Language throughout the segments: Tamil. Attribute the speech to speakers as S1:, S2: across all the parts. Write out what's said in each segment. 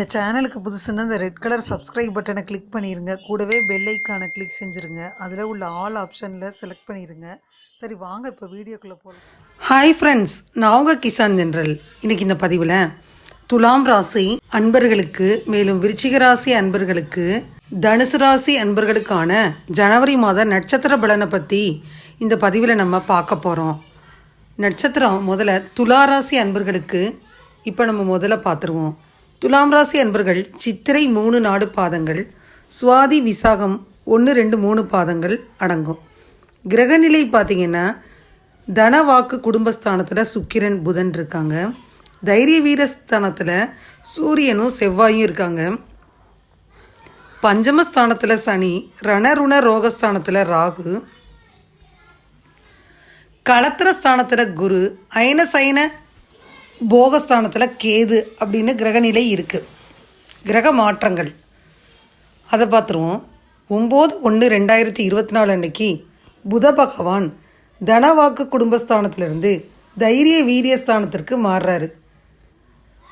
S1: இந்த சேனலுக்கு புதுசுன்னா இந்த ரெட் கலர் சப்ஸ்கிரைப் பட்டனை கிளிக் பண்ணிடுங்க கூடவே பெல் ஐக்கானை கிளிக் செஞ்சுருங்க. அதில் உள்ள ஆல் ஆப்ஷனில் செலக்ட் பண்ணிடுங்க சரி வாங்க இப்போ வீடியோக்குள்ளே போகலாம் ஹாய் ஃப்ரெண்ட்ஸ் நான் உங்கள் கிசான் ஜென்ரல். இன்றைக்கி இந்த பதிவில் துலாம் ராசி அன்பர்களுக்கு மேலும் விருச்சிக ராசி அன்பர்களுக்கு தனுசு ராசி அன்பர்களுக்கான ஜனவரி மாத நட்சத்திர பலனை பற்றி இந்த பதிவில் நம்ம பார்க்க போகிறோம் நட்சத்திரம் முதல்ல துலா ராசி அன்பர்களுக்கு இப்போ நம்ம முதல்ல பார்த்துருவோம். துலாம் ராசி அன்பர்கள் சித்திரை மூணு நாடு பாதங்கள் சுவாதி விசாகம் ஒன்று ரெண்டு மூணு பாதங்கள் அடங்கும். கிரகநிலை பார்த்தீங்கன்னா தன வாக்கு குடும்பஸ்தானத்தில் சுக்கிரன் புதன் இருக்காங்க. தைரிய வீரஸ்தானத்தில் சூரியனும் செவ்வாயும் இருக்காங்க. பஞ்சமஸ்தானத்தில் சனி ரணருண ரோகஸ்தானத்தில் ராகு. களத்திர ஸ்தானத்தில் குரு அயன சயன போகஸ்தானத்தில் கேது அப்படின்னு கிரகநிலை இருக்குது கிரக மாற்றங்கள். அதை பார்த்துருவோம். ஒம்பது ஒன்று ரெண்டாயிரத்தி இருபத்தி நாலு அன்னைக்கு புத பகவான் தனவாக்கு குடும்பஸ்தானத்திலிருந்து தைரிய வீரிய ஸ்தானத்திற்கு மாறுறாரு.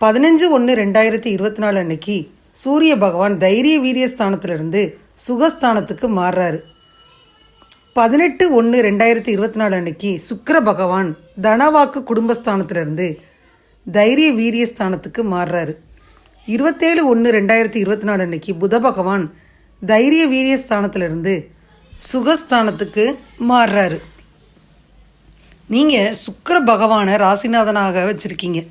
S1: பதினஞ்சு ஒன்று ரெண்டாயிரத்தி இருபத்தி நாலு அன்னைக்கு சூரிய பகவான் தைரிய வீரிய ஸ்தானத்திலிருந்து சுகஸ்தானத்துக்கு மாறுறாரு. பதினெட்டு ஒன்று ரெண்டாயிரத்தி இருபத்தி நாலு அன்னைக்கு சுக்கர பகவான் தனவாக்கு குடும்பஸ்தானத்திலிருந்து தைரிய வீரிய ஸ்தானத்துக்கு மாறுறாரு. இருபத்தேழு ஒன்று ரெண்டாயிரத்தி இருபத்தி நாலு அன்னைக்கு புத பகவான் தைரிய வீரிய ஸ்தானத்திலிருந்து சுகஸ்தானத்துக்கு மாறுறாரு. நீங்கள் சுக்கிர பகவானை ராசிநாதனாக வச்சுருக்கீங்க.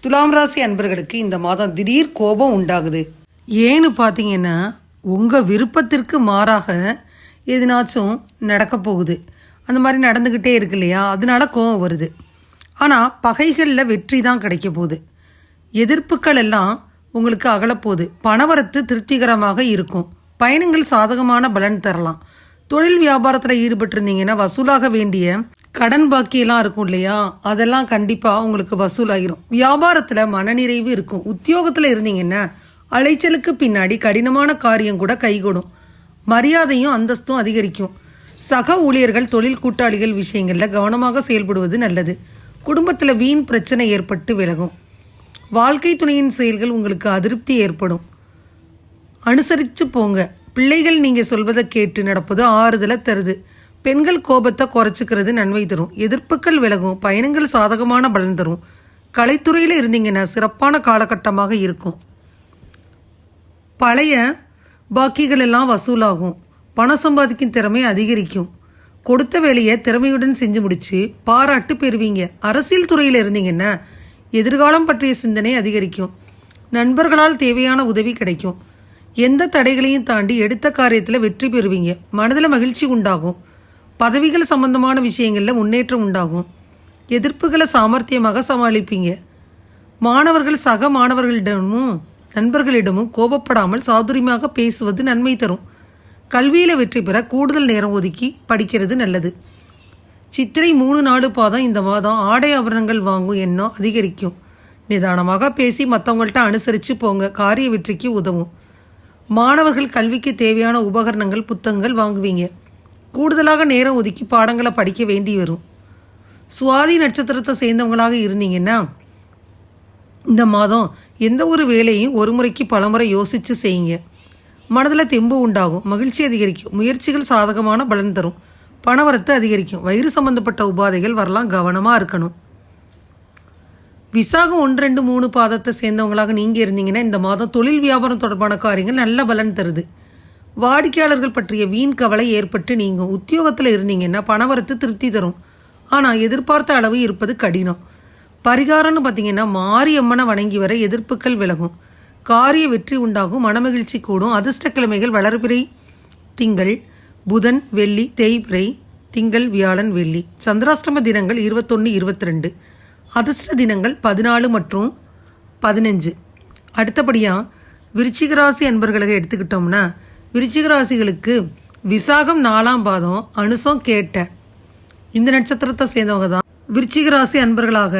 S1: துலாம் ராசி அன்பர்களுக்கு இந்த மாதம் திடீர் கோபம் உண்டாகுது. ஏன்னு பார்த்தீங்கன்னா உங்கள் விருப்பத்திற்கு மாறாக எதுனாச்சும் நடக்க போகுது. அந்த மாதிரி நடந்துக்கிட்டே இருக்கு இல்லையா? அதனால கோபம் வருது. ஆனால் பகைகளில் வெற்றி தான் கிடைக்க போகுது. எதிர்ப்புகள் எல்லாம் உங்களுக்கு அகலப்போகுது பணவரத்து திருப்திகரமாக இருக்கும். பயணங்கள் சாதகமான பலன் தரலாம். தொழில் வியாபாரத்தில் ஈடுபட்டிருந்தீங்கன்னா வசூலாக வேண்டிய கடன் பாக்கியெல்லாம் இருக்கும் இல்லையா? அதெல்லாம் கண்டிப்பாக உங்களுக்கு வசூலாகிரும் வியாபாரத்தில் மனநிறைவு இருக்கும். உத்தியோகத்தில் இருந்தீங்கன்னா அலைச்சலுக்கு பின்னாடி கடினமான காரியம் கூட கைகூடும். மரியாதையும் அந்தஸ்தும் அதிகரிக்கும். சக ஊழியர்கள் தொழில் கூட்டாளிகள் விஷயங்களில் கவனமாக செயல்படுவது நல்லது. குடும்பத்தில் வீண் பிரச்சனை ஏற்பட்டு விலகும். வாழ்க்கை துணையின் செயல்கள் உங்களுக்கு அதிருப்தி ஏற்படும். அனுசரித்து போங்க. பிள்ளைகள் நீங்கள் சொல்வதை கேட்டு நடப்பது ஆறுதலை தருது. பெண்கள் கோபத்தை குறைச்சிக்கிறது நன்மை தரும். எதிர்ப்புகள் விலகும். பயணங்கள் சாதகமான பலன் தரும். கலைத்துறையில் இருந்தீங்கன்னா சிறப்பான காலகட்டமாக இருக்கும். பழைய பாக்கிகள் எல்லாம் வசூலாகும். பணம் சம்பாதிக்கும் திறமை அதிகரிக்கும். கொடுத்த வேலையை திறமையுடன் செஞ்சு முடிச்சு பாராட்டு பெறுவீங்க. அரசியல் துறையில் இருந்தீங்கன்னா எதிர்காலம் பற்றிய சிந்தனை அதிகரிக்கும். நண்பர்களால் தேவையான உதவி கிடைக்கும். எந்த தடைகளையும் தாண்டி எடுத்த காரியத்தில் வெற்றி பெறுவீங்க. மனதில் மகிழ்ச்சி உண்டாகும். பதவிகள் சம்பந்தமான விஷயங்களில் முன்னேற்றம் உண்டாகும். எதிர்ப்புகளை சாமர்த்தியமாக சமாளிப்பீங்க. மாணவர்கள் சக மாணவர்களிடமும் நண்பர்களிடமும் கோபப்படாமல் சாதுரியமாக பேசுவது நன்மை தரும். கல்வியில் வெற்றி பெற கூடுதல் நேரம் ஒதுக்கி படிக்கிறது நல்லது. சித்திரை மூணு நாலு பாதம் இந்த மாதம் ஆடை ஆபரணங்கள் வாங்கும் எண்ணம் அதிகரிக்கும். நிதானமாக பேசி மற்றவங்கள்ட்ட அனுசரித்து போங்க. காரிய வெற்றிக்கு உதவும். மாணவர்கள் கல்விக்கு தேவையான உபகரணங்கள் புத்தகங்கள் வாங்குவீங்க. கூடுதலாக நேரம் ஒதுக்கி பாடங்களை படிக்க வேண்டி வரும். சுவாதி நட்சத்திரத்தை சேர்ந்தவங்களாக இருந்தீங்கன்னா இந்த மாதம் எந்த ஒரு வேலையும் ஒரு முறைக்கு பலமுறை யோசித்து செய்யுங்க. மனதில் தெம்பு உண்டாகும். மகிழ்ச்சி அதிகரிக்கும். முயற்சிகள் சாதகமான பலன் தரும். பணவரத்து அதிகரிக்கும். வயிறு சம்பந்தப்பட்ட உபாதைகள் வரலாம். கவனமாக இருக்கணும். விசாகம் ஒன்று ரெண்டு மூணு பாதத்தை சேர்ந்தவங்களாக நீங்கள் இருந்தீங்கன்னா இந்த மாதம் தொழில் வியாபாரம் தொடர்பான காரியங்கள் நல்ல பலன் தருது. வாடிக்கையாளர்கள் பற்றிய வீண் கவலை ஏற்பட்டு நீங்கள் உத்தியோகத்தில் இருந்தீங்கன்னா பணவரத்து திருப்தி தரும். ஆனால் எதிர்பார்த்த அளவு இருப்பது கடினம். பரிகாரம்னு பார்த்தீங்கன்னா மாரியம்மனை வணங்கி வர எதிர்ப்புகள் விலகும். காரிய வெற்றி உண்டாகும் மனமகிழ்ச்சி கூடும். அதிர்ஷ்டக்கிழமைகள் வளர்பிறை திங்கள் புதன் வெள்ளி தேய்பிறை திங்கள் வியாழன் வெள்ளி. சந்திராஷ்டம தினங்கள் இருபத்தொன்று இருபத்தி ரெண்டு அதிர்ஷ்ட தினங்கள் பதினாலு மற்றும் பதினஞ்சு. அடுத்தபடியாக விருச்சிக ராசி எடுத்துக்கிட்டோம்னா விருச்சிக ராசிகளுக்கு விசாகம் நாலாம் பாதம் அனுசம் கேட்ட இந்த நட்சத்திரத்தை சேர்ந்தவங்க தான் விருச்சிக ராசி அன்பர்களாக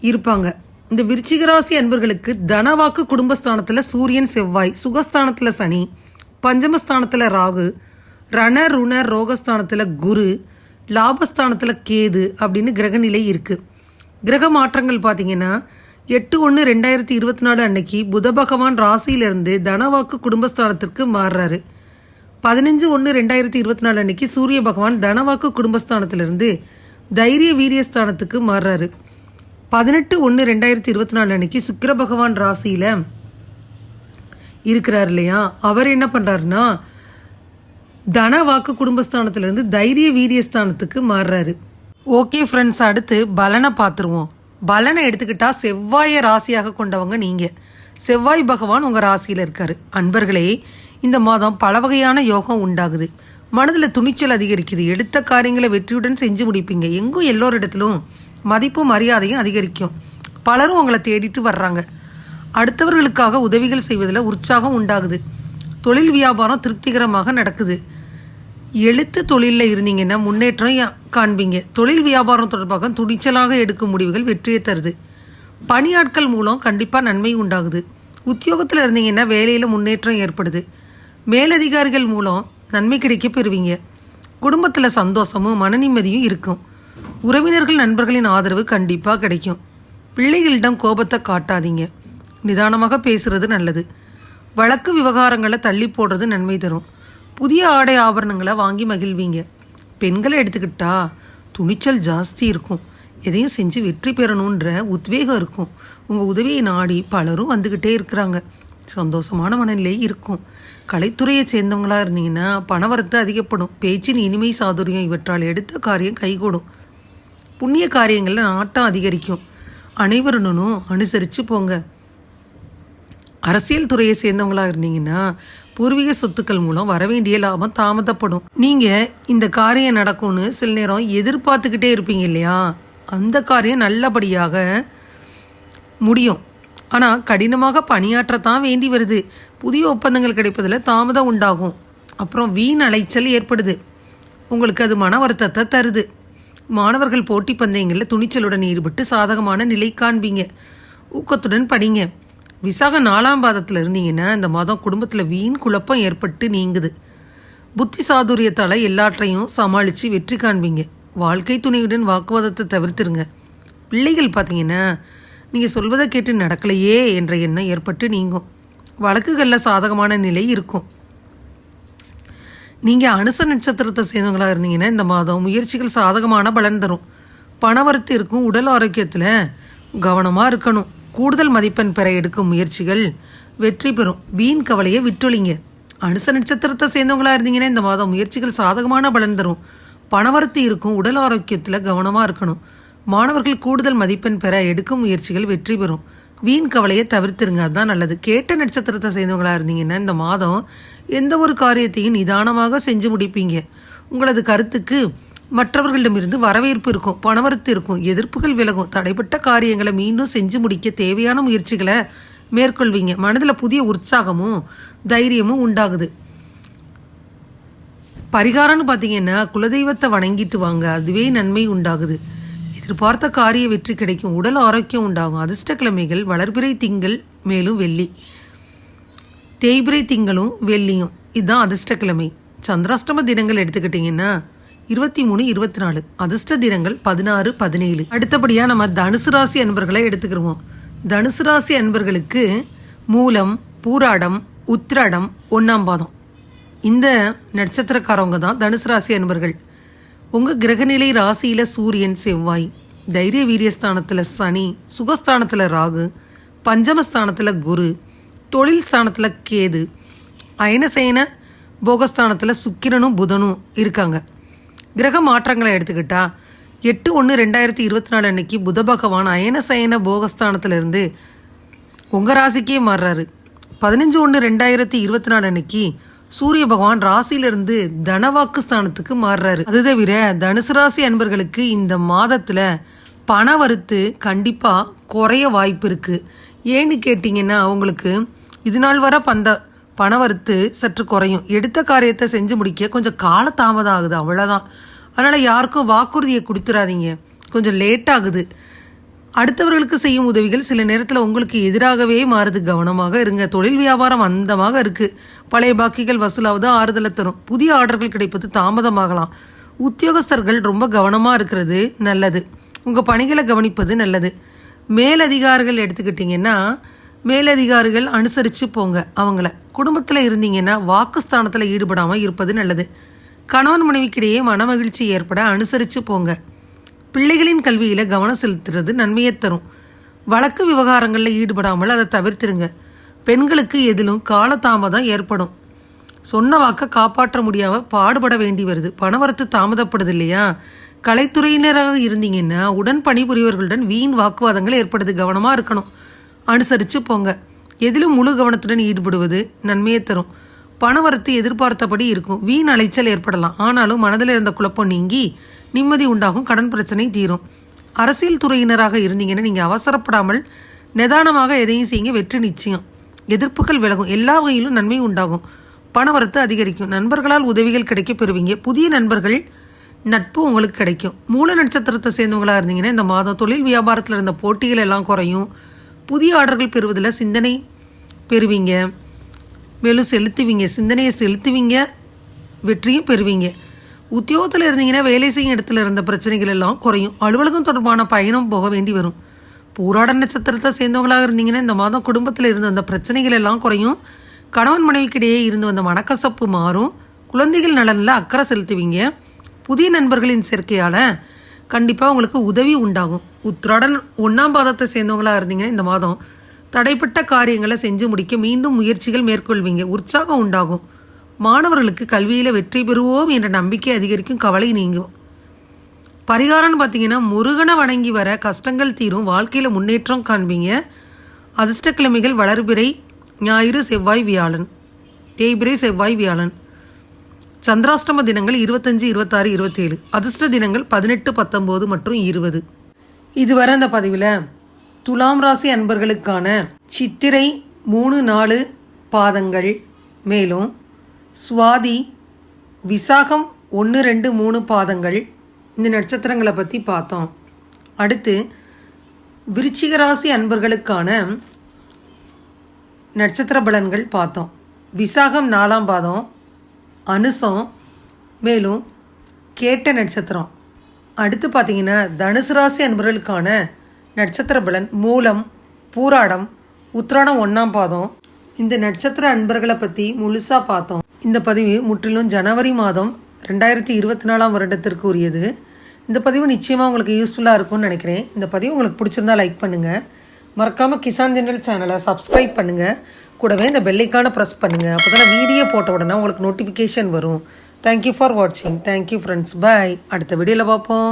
S1: இருப்பாங்க. இந்த விருச்சிகராசி அன்பர்களுக்கு தனவாக்கு குடும்பஸ்தானத்தில் சூரியன் செவ்வாய் சுகஸ்தானத்தில் சனி பஞ்சமஸ்தானத்தில் ராகு ரண ருண ரோகஸ்தானத்தில் குரு லாபஸ்தானத்தில் கேது அப்படின்னு கிரகநிலை இருக்குது கிரக மாற்றங்கள் பார்த்தீங்கன்னா எட்டு ஒன்று ரெண்டாயிரத்தி இருபத்தி நாலு அன்னைக்கு புத பகவான் ராசியிலிருந்து தனவாக்கு குடும்பஸ்தானத்திற்கு மாறுறாரு. பதினஞ்சு ஒன்று ரெண்டாயிரத்தி இருபத்தி நாலு அன்னைக்கு சூரிய பகவான் தனவாக்கு குடும்பஸ்தானத்திலிருந்து தைரிய வீரியஸ்தானத்துக்கு மாறுறாரு. பதினெட்டு ஒன்று ரெண்டாயிரத்தி இருபத்தி நாலு அன்னைக்கு சுக்கிர பகவான் ராசியில் இருக்கிறார் இல்லையா? அவர் என்ன பண்ணுறாருன்னா தன வாக்கு குடும்பஸ்தானத்துலேருந்து தைரிய வீரியஸ்தானத்துக்கு மாறுறாரு. ஓகே ஃப்ரெண்ட்ஸ் அடுத்து பலனை பார்த்துருவோம். பலனை எடுத்துக்கிட்டால் செவ்வாயை ராசியாக கொண்டவங்க நீங்கள் செவ்வாய் பகவான் உங்கள் ராசியில் இருக்கார். அன்பர்களே இந்த மாதம் பல வகையான யோகம் உண்டாகுது. மனதில் துணிச்சல் அதிகரிக்குது. எடுத்த காரியங்களை வெற்றியுடன் செஞ்சு முடிப்பீங்க. எங்கும் எல்லோரிடத்திலும் மதிப்பு மரியாதையும் அதிகரிக்கும். பலரும் உங்களை தேடிட்டு வர்றாங்க. அடுத்தவர்களுக்காக உதவிகள் செய்வதில் உற்சாகம் உண்டாகுது. தொழில் வியாபாரம் திருப்திகரமாக நடக்குது. எழுத்து தொழிலில் இருந்தீங்கன்னா முன்னேற்றம் காண்பீங்க. தொழில் வியாபாரம் தொடர்பாக துணிச்சலாக எடுக்கும் முடிவுகள் வெற்றியை தருது. பணியாட்கள் மூலம் கண்டிப்பாக நன்மை உண்டாகுது. உத்தியோகத்தில் இருந்தீங்கன்னா வேலையில் முன்னேற்றம் ஏற்படுது. மேலதிகாரிகள் மூலம் நன்மை கிடைக்க பெறுவீங்க. குடும்பத்தில் சந்தோஷமும் மன நிம்மதியும் இருக்கும். உறவினர்கள் நண்பர்களின் ஆதரவு கண்டிப்பாக கிடைக்கும். பிள்ளைகளிடம் கோபத்தை காட்டாதீங்க. நிதானமாக பேசுறது நல்லது. வழக்கு விவகாரங்களை தள்ளி போடுறது நன்மை தரும். புதிய ஆடை ஆபரணங்களை வாங்கி மகிழ்வீங்க. பெண்களை எடுத்துக்கிட்டா துணிச்சல் ஜாஸ்தி இருக்கும். எதையும் செஞ்சு வெற்றி பெறணுன்ற உத்வேகம் இருக்கும். உங்கள் உதவியை நாடி பலரும் வந்துக்கிட்டே இருக்கிறாங்க. சந்தோஷமான மனநிலை இருக்கும். கலைத்துறையை சேர்ந்தவங்களா இருந்தீங்கன்னா பணவரத்து அதிகப்படும். பேச்சின் இனிமை சாதுரியம் இவற்றால் எடுத்த காரியம் கைகூடும். புண்ணிய காரியங்களில் நாட்டம் அதிகரிக்கும். அனைவருடனும் அனுசரித்து போங்க. அரசியல் துறையை சேர்ந்தவங்களா இருந்தீங்கன்னா பூர்வீக சொத்துக்கள் மூலம் வரவேண்டிய லாபம் தாமதப்படும். நீங்கள் இந்த காரியம் நடக்கும்னு சில நேரம் எதிர்பார்த்துக்கிட்டே இருப்பீங்க இல்லையா? அந்த காரியம் நல்லபடியாக முடியும். ஆனால் கடினமாக பணியாற்றத்தான் வேண்டி வருது. புதிய ஒப்பந்தங்கள் கிடைப்பதில் தாமதம் உண்டாகும். அப்புறம் வீண் அலைச்சல் ஏற்படுது. உங்களுக்கு அது மன வருத்தத்தை தருது. மாணவர்கள் போட்டி பந்தயங்களில் துணிச்சலுடன் ஈடுபட்டு சாதகமான நிலை காண்பீங்க. ஊக்கத்துடன் படிங்க. விசாக நாலாம் பாதத்தில் இருந்தீங்கன்னா இந்த மாதம் குடும்பத்தில் வீண் குழப்பம் ஏற்பட்டு நீங்குது. புத்தி சாதுரியத்தால் எல்லாற்றையும் சமாளித்து வெற்றி காண்பீங்க. வாழ்க்கை துணையுடன் வாக்குவாதத்தை தவிர்த்துருங்க. பிள்ளைகள் பார்த்தீங்கன்னா நீங்கள் சொல்வதை கேட்டு நடக்கலையே என்ற எண்ணம் ஏற்பட்டு நீங்கும். வழக்குகளில் சாதகமான நிலை இருக்கும். நீங்கள் அனுச நட்சத்திரத்தை சேர்ந்தவங்களா இருந்தீங்கன்னா இந்த மாதம் முயற்சிகள் சாதகமான பலன் தரும். பணவரத்து இருக்கும் உடல் ஆரோக்கியத்தில் கவனமாக இருக்கணும். கூடுதல் மதிப்பெண் பெற எடுக்கும் முயற்சிகள் வெற்றி பெறும். வீண் கவலையை விட்டொழிங்க. அனுச நட்சத்திரத்தை சேர்ந்தவங்களா இருந்தீங்கன்னா இந்த மாதம் முயற்சிகள் சாதகமான பலன் தரும். பணவரத்து இருக்கும் உடல் ஆரோக்கியத்தில் கவனமாக இருக்கணும். மாணவர்கள் கூடுதல் மதிப்பெண் பெற எடுக்கும் முயற்சிகள் வெற்றி பெறும். வீண் கவலையை தவிர்த்துருங்க. அதுதான் நல்லது. கேட்ட நட்சத்திரத்தை சேர்ந்தவங்களாக இருந்தீங்கன்னா இந்த மாதம் எந்த ஒரு காரியத்தையும் நிதானமாக செஞ்சு முடிப்பீங்க. உங்களது கருத்துக்கு மற்றவர்களிடமிருந்து வரவேற்பு இருக்கும் பணவரத்து இருக்கும் எதிர்ப்புகள் விலகும். தடைப்பட்ட காரியங்களை மீண்டும் செஞ்சு முடிக்க தேவையான முயற்சிகளை மேற்கொள்வீங்க. மனதில் புதிய உற்சாகமும் தைரியமும் உண்டாகுது. பரிகாரம்னு பார்த்தீங்கன்னா குலதெய்வத்தை வணங்கிட்டு வாங்க. அதுவே நன்மை உண்டாகுது. எதிர்பார்த்த காரிய வெற்றி கிடைக்கும். உடல் ஆரோக்கியம் உண்டாகும். அதிர்ஷ்டக்கிழமைகள் வளர்பிறை திங்கள் மேலும் வெள்ளி. தேய்பிறை திங்களும் வெள்ளியும். இதுதான் அதிர்ஷ்டக்கிழமை. சந்திராஷ்டம தினங்கள் எடுத்துக்கிட்டிங்கன்னா இருபத்தி மூணு இருபத்தி நாலு அதிர்ஷ்ட தினங்கள் பதினாறு பதினேழு. அடுத்தபடியாக நம்ம தனுசு ராசி அன்பர்களை எடுத்துக்கிடுவோம் தனுசு ராசி அன்பர்களுக்கு மூலம் பூராடம் உத்திராடம் ஒன்றாம் பாதம். இந்த நட்சத்திரக்காரவங்க தான் தனுசு ராசி அன்பர்கள். உங்கள் கிரகநிலை ராசியில் சூரியன் செவ்வாய் தைரிய வீரியஸ்தானத்தில் சனி சுகஸ்தானத்தில் ராகு பஞ்சமஸ்தானத்தில் குரு தொழில் ஸ்தானத்தில் கேது அயனசேன போகஸ்தானத்தில் சுக்கிரனும் புதனும் இருக்காங்க. கிரக மாற்றங்களை எடுத்துக்கிட்டா எட்டு ஒன்று ரெண்டாயிரத்தி இருபத்தி நாலு அன்னைக்கு புத பகவான் அயனசயன போகஸ்தானத்திலிருந்து உங்கள் ராசிக்கே மாறுறாரு. பதினஞ்சு ஒன்று ரெண்டாயிரத்தி இருபத்தி நாலு அன்னைக்கு சூரிய பகவான் ராசியிலிருந்து தனவாக்கு ஸ்தானத்துக்கு மாறுறாரு. அது தவிர தனுசு ராசி அன்பர்களுக்கு இந்த மாதத்தில் பண வரத்து கண்டிப்பாக குறைய வாய்ப்பு இருக்குது ஏன்னு கேட்டிங்கன்னா அவங்களுக்கு இது நாள் வர பந்த பண வரத்து சற்று குறையும். எடுத்த காரியத்தை செஞ்சு முடிக்க கொஞ்சம் கால தாமதம் ஆகுது அவ்வளோதான் அதனால் யாருக்கும் வாக்குறுதியை கொடுத்துறாதீங்க. கொஞ்சம் லேட் ஆகுது. அடுத்தவர்களுக்கு செய்யும் உதவிகள் சில நேரத்தில் உங்களுக்கு எதிராகவே மாறுது. கவனமாக இருங்க. தொழில் வியாபாரம் அந்தமாக இருக்குது பழைய பாக்கிகள் வசூலாவது ஆறுதலை தரும். புதிய ஆர்டர்கள் கிடைப்பது தாமதமாகலாம். உத்தியோகஸ்தர்கள் ரொம்ப கவனமாக இருக்கிறது நல்லது. உங்கள் பணிகளை கவனிப்பது நல்லது. மேலதிகாரிகள் எடுத்துக்கிட்டிங்கன்னா மேலதிகாரிகள் அனுசரித்து போங்க அவங்கள. குடும்பத்தில் இருந்தீங்கன்னா வாக்குஸ்தானத்தில் ஈடுபடாமல் இருப்பது நல்லது. கணவன் மனைவிக்கிடையே மனமகிழ்ச்சி ஏற்பட அனுசரித்து போங்க. பிள்ளைகளின் கல்வியில் கவனம் செலுத்துறது நன்மையை தரும். வழக்கு விவகாரங்களில் ஈடுபடாமல் அதை தவிர்த்துருங்க. பெண்களுக்கு எதிலும் காலதாமதம் ஏற்படும். சொன்ன வாக்கை காப்பாற்ற முடியாமல் பாடுபட வேண்டி வருது. பணவரத்து தாமதப்படுது இல்லையா? கலைத்துறையினராக இருந்தீங்கன்னா உடன் பணிபுரியவர்களுடன் வீண் வாக்குவாதங்கள் ஏற்படுது. கவனமாக இருக்கணும். அனுசரித்து போங்க. எதிலும் முழு கவனத்துடன் ஈடுபடுவது நன்மையை தரும். பணவரத்து எதிர்பார்த்தபடி இருக்கும். வீண் அலைச்சல் ஏற்படலாம். ஆனாலும் மனதில் இருந்த குழப்பம் நீங்கி நிம்மதி உண்டாகும் கடன் பிரச்சனை தீரும். அரசியல் துறையினராக இருந்தீங்கன்னா நீங்கள் அவசரப்படாமல் நிதானமாக எதையும் செய்யுங்க. வெற்றி நிச்சயம். எதிர்ப்புகள் விலகும். எல்லா வகையிலும் நன்மை உண்டாகும். பணவரத்து அதிகரிக்கும். நண்பர்களால் உதவிகள் கிடைக்க பெறுவீங்க. புதிய நண்பர்கள் நட்பு உங்களுக்கு கிடைக்கும். மூல நட்சத்திரத்தை சேர்ந்தவங்களாக இருந்தீங்கன்னா இந்த மாதம் தொழில் வியாபாரத்தில் இருந்த போட்டிகள் எல்லாம் குறையும். புதிய ஆர்டர்கள் பெறுவதில் சிந்தனை பெறுவீங்க. மேலும் செலுத்துவீங்க. சிந்தனையை செலுத்துவீங்க. வெற்றியும் பெறுவீங்க. உத்தியோகத்தில் இருந்தீங்கன்னா வேலை செய்யும் இடத்துல இருந்த பிரச்சனைகள் எல்லாம் குறையும். அலுவலகம் தொடர்பான பயணம் போக வேண்டி வரும். பூராட நட்சத்திரத்தை சேர்ந்தவங்களாக இருந்தீங்கன்னா இந்த மாதம் குடும்பத்தில் இருந்து வந்த பிரச்சனைகள் எல்லாம் குறையும். கணவன் மனைவிக்கிடையே இருந்து வந்த மனக்கசப்பு மாறும். குழந்தைகள் நலனில் அக்கறை செலுத்துவீங்க. புதிய நண்பர்களின் சேர்க்கையால் கண்டிப்பாக உங்களுக்கு உதவி உண்டாகும். உத்திராடன் ஒன்றாம் பாதத்தை சேர்ந்தவங்களாக இருந்தீங்கன்னா இந்த மாதம் தடைப்பட்ட காரியங்களை செஞ்சு முடிக்க மீண்டும் முயற்சிகள் மேற்கொள்வீங்க. உற்சாகம் உண்டாகும். மாணவர்களுக்கு கல்வியில் வெற்றி பெறுவோம் என்ற நம்பிக்கை அதிகரிக்கும் கவலை நீங்கும். பரிகாரம்னு பார்த்தீங்கன்னா முருகனை வணங்கி வர கஷ்டங்கள் தீரும் வாழ்க்கையில் முன்னேற்றம் காண்பீங்க. அதிர்ஷ்டக்கிழமைகள் வளர்பிறை ஞாயிறு செவ்வாய் வியாழன். தேய்பிறை செவ்வாய் வியாழன். சந்திராஷ்டம தினங்கள் இருபத்தஞ்சு இருபத்தாறு இருபத்தேழு. அதிர்ஷ்ட தினங்கள் பதினெட்டு பத்தொம்போது மற்றும் இருபது. இதுவரை அந்த பதிவில் துலாம் ராசி அன்பர்களுக்கான சித்திரை மூணு நாலு பாதங்கள் மேலும் சுவாதி விசாகம் ஒன்று ரெண்டு மூணு பாதங்கள் இந்த நட்சத்திரங்களை பற்றி பார்த்தோம். அடுத்து விருச்சிகராசி அன்பர்களுக்கான நட்சத்திர பலன்கள் பார்த்தோம். விசாகம் நாலாம் பாதம் அனுசம் மேலும் கேட்ட நட்சத்திரம். அடுத்து பார்த்தீங்கன்னா தனுசு ராசி அன்பர்களுக்கான நட்சத்திர பலன் மூலம் பூராடம் உத்ராணம் ஒன்றாம் பாதம். இந்த நட்சத்திர அன்பர்களை பற்றி முழுசாக பார்த்தோம். இந்த பதிவு முற்றிலும் ஜனவரி மாதம் ரெண்டாயிரத்தி இருபத்தி நாலாம் வருடத்திற்கு உரியது இந்த பதிவு நிச்சயமாக உங்களுக்கு யூஸ்ஃபுல்லாக இருக்கும்னு நினைக்கிறேன். இந்த பதிவு உங்களுக்கு பிடிச்சிருந்தா லைக் பண்ணுங்கள் மறக்காமல் கிசான் ஜெனரல் சேனலை சப்ஸ்கிரைப் பண்ணுங்கள் கூடவே இந்த பெல்லைக்கான ப்ரெஸ் பண்ணுங்கள் அப்போ தான் வீடியோ போட்ட உடனே உங்களுக்கு நோட்டிஃபிகேஷன் வரும். தேங்க்யூ ஃபார் வாட்சிங் தேங்க்யூ ஃப்ரெண்ட்ஸ் பாய் அடுத்த வீடியோவில் பார்ப்போம்.